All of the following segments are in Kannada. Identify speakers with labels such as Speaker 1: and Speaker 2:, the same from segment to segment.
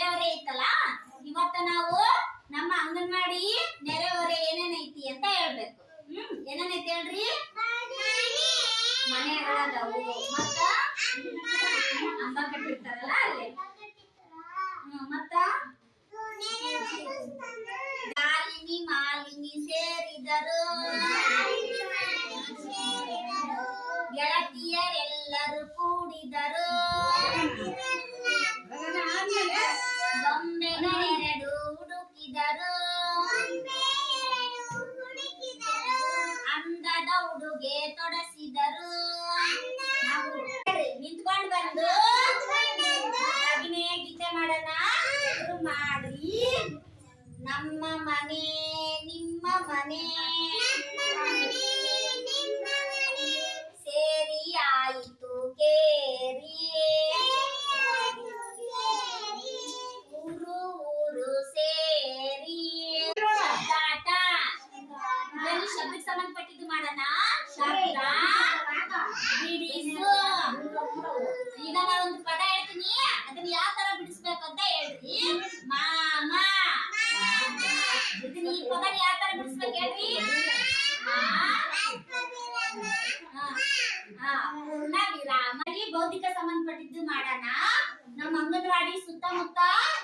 Speaker 1: ನೆರೆಹೊರೆ ಐತಲ್ಲ ಇವತ್ತ ನಾವು ನಮ್ಮ ಅಂಗನವಾಡಿ ನೆರೆಹೊರೆ ಐತಿ ಅಂತ ಹೇಳ್ಬೇಕು. ಹ್ಮ್ ಏನೇನೈತಿ ಹೇಳ್ರಿ? ಮನೆಗಳದವು. ಮತ್ತ? ಅಂಬ ಕಟ್ಟಿರ್ತಾರಲ್ಲ ಅಲ್ಲಿ. ಮತ್ತ? ಮಾಲಿನಿ ಮಾಲಿನಿ ಸೇರಿದರು. ಗೆಳತಿಯರೆಲ್ಲರೂ ಕೂಡಿದರು. ಹುಡುಕಿದರು ಅಂದದ ಉಡುಗೆ ತೊಡಸಿದರು. ನಿಂತ್ಕೊಂಡು ಬಂದು ಅಭಿನಯ ಗೀತೆ ಮಾಡೋಣ. ಮಾಡಿ. ನಮ್ಮ ಮನೆ ನಿಮ್ಮ ಮನೆ. ಈಗ ನಾನೊಂದು ಪದ ಹೇಳ್ತೀನಿ. ಅದನ್ನ ಯಾವ ತರ ಬಿಡಿಸ್ಬೇಕು ಅಂತ ಹೇಳ್ರಿ. ಮಾಮ. ಇದನ್ನ ಈ ಪದ ಯಾವ ತರ ಬಿಡಿಸ್ಬೇಕು ಹೇಳ್ರಿ. ಪೂರ್ಣ ವಿರಾಮ ಬೌದ್ಧಿಕ ಸಂಬಂಧಪಟ್ಟಿದ್ದು ಮಾಡೋಣ. ನಮ್ಮ ಅಂಗನವಾಡಿ ಸುತ್ತಮುತ್ತ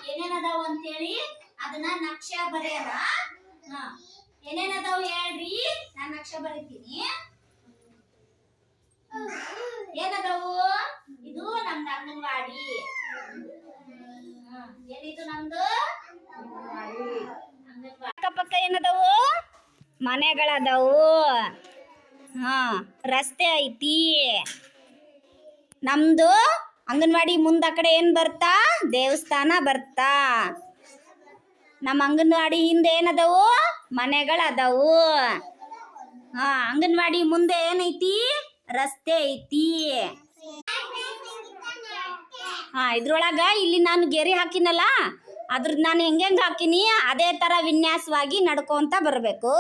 Speaker 1: ಅಂತ ಅಂತೇಳಿ ಅದನ್ನ ನಕ್ಷೆ ಬರೆಯೋಣ. ಏನೇನದಾವು ಹೇಳ್ರಿ. ನಾನು ನಕ್ಷೆ ಬರೀತೀನಿ. ಏನದವು? ಇದು ನಮ್ದು ಅಂಗನವಾಡಿ. ಏನಿದು ನಮ್ದು? ಅಕ್ಕಪಕ್ಕ ಏನದವು? ಮನೆಗಳದವು. ಹಾ, ರಸ್ತೆ ಐತಿ. ನಮ್ದು ಅಂಗನವಾಡಿ ಮುಂದ ಕಡೆ ಏನ್ ಬರ್ತಾ? ದೇವಸ್ಥಾನ ಬರ್ತಾ. ನಮ್ಮ ಅಂಗನವಾಡಿ ಹಿಂದೆ ಏನದವು? ಮನೆಗಳದವು. ಹಾ, ಅಂಗನವಾಡಿ ಮುಂದೆ ಏನೈತಿ? ರಸ್ತೆ ಐತಿ. ಹಾ, ಇದ್ರೊಳಗ ಇಲ್ಲಿ ನಾನು ಗೆರೆ ಹಾಕಿನಲ್ಲ ಅದ್ರದ್ದು ನಾನು ಹೆಂಗೆಂಗ್ ಹಾಕಿನಿ, ಅದೇ ತರ ವಿನ್ಯಾಸವಾಗಿ ನಡ್ಕೊಂತ ಬರ್ಬೇಕು.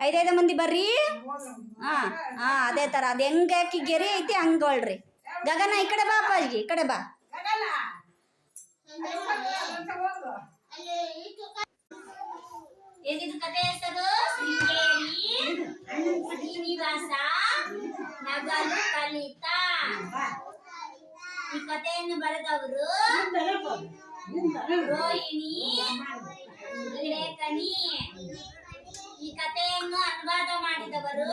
Speaker 1: ಐದೈದು ಮಂದಿ ಬರ್ರಿ. ಹಾ ಹಾ, ಅದೇ ತರ. ಅದ್ ಹೆಂಗ್ ಹಾಕಿ ಗೆರೆ ಐತಿ ಹಂಗೊಳ್ರಿ ಗಗನ, ಈ ಕಡೆ ಬಾ ಅಪ್ಪಾಜಿ, ಈ ಕಡೆ ಬಾ. ಏನಿದು ಕತೆ ಹೆಸರು? ಶ್ರೀನಿವಾಸ. ಕಥೆಯನ್ನು ಬರೆದವರು ರೋಹಿಣಿ ಲೇಖನಿ ಈ ಕಥೆಯನ್ನು ಅನುವಾದ ಮಾಡಿದವರು